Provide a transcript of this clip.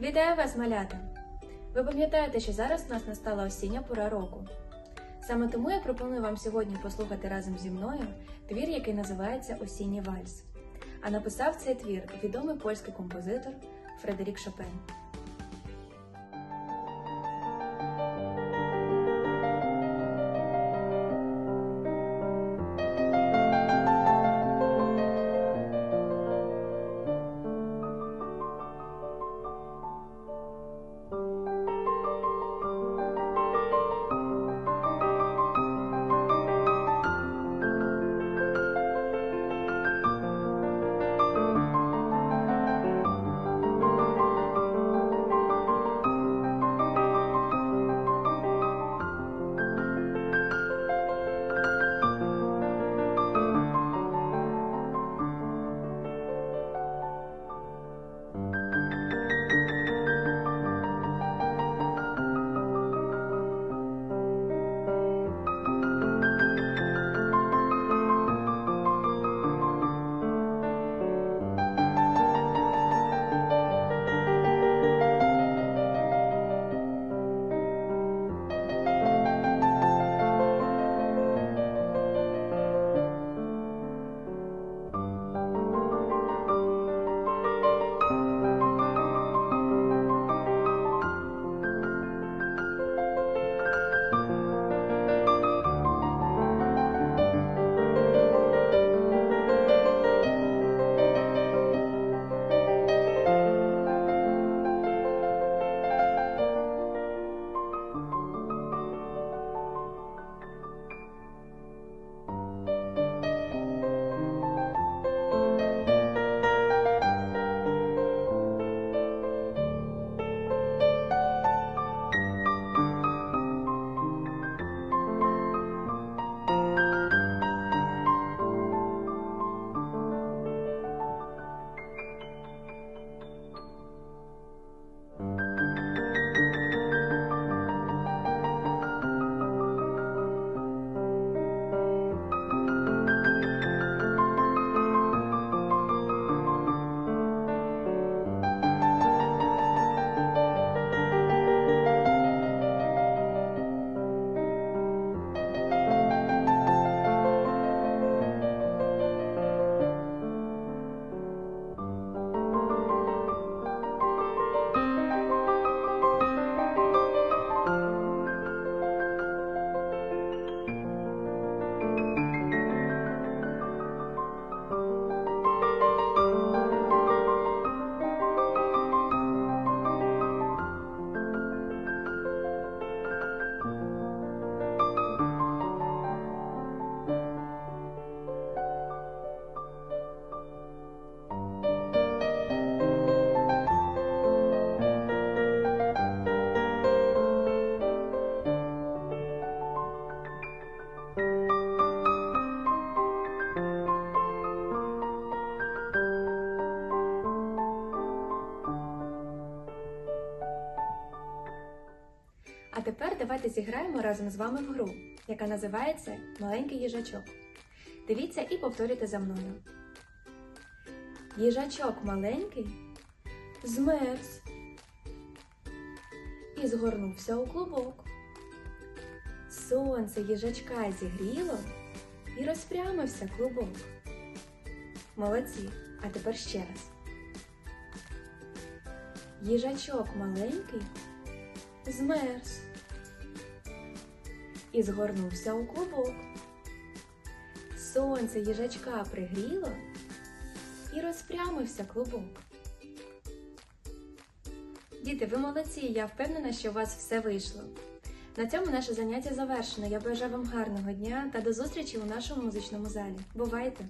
Вітаю вас, малята! Ви пам'ятаєте, що зараз у нас настала осіння пора року. Саме тому я пропоную вам сьогодні послухати разом зі мною твір, який називається Осінній вальс. А написав цей твір відомий польський композитор Фредерік Шопен. Тепер давайте зіграємо разом з вами в гру, яка називається Маленький їжачок. Дивіться і повторюйте за мною. Їжачок маленький змерз і згорнувся у клубок. Сонце їжачка зігріло і розпрямився клубок. Молодці, а тепер ще раз. Їжачок маленький змерз і згорнувся у клубок. Сонце їжачка пригріло і розпрямився клубок. Діти, ви молодці, я впевнена, що у вас все вийшло. На цьому наше заняття завершено. Я бажаю вам гарного дня та до зустрічі у нашому музичному залі. Бувайте!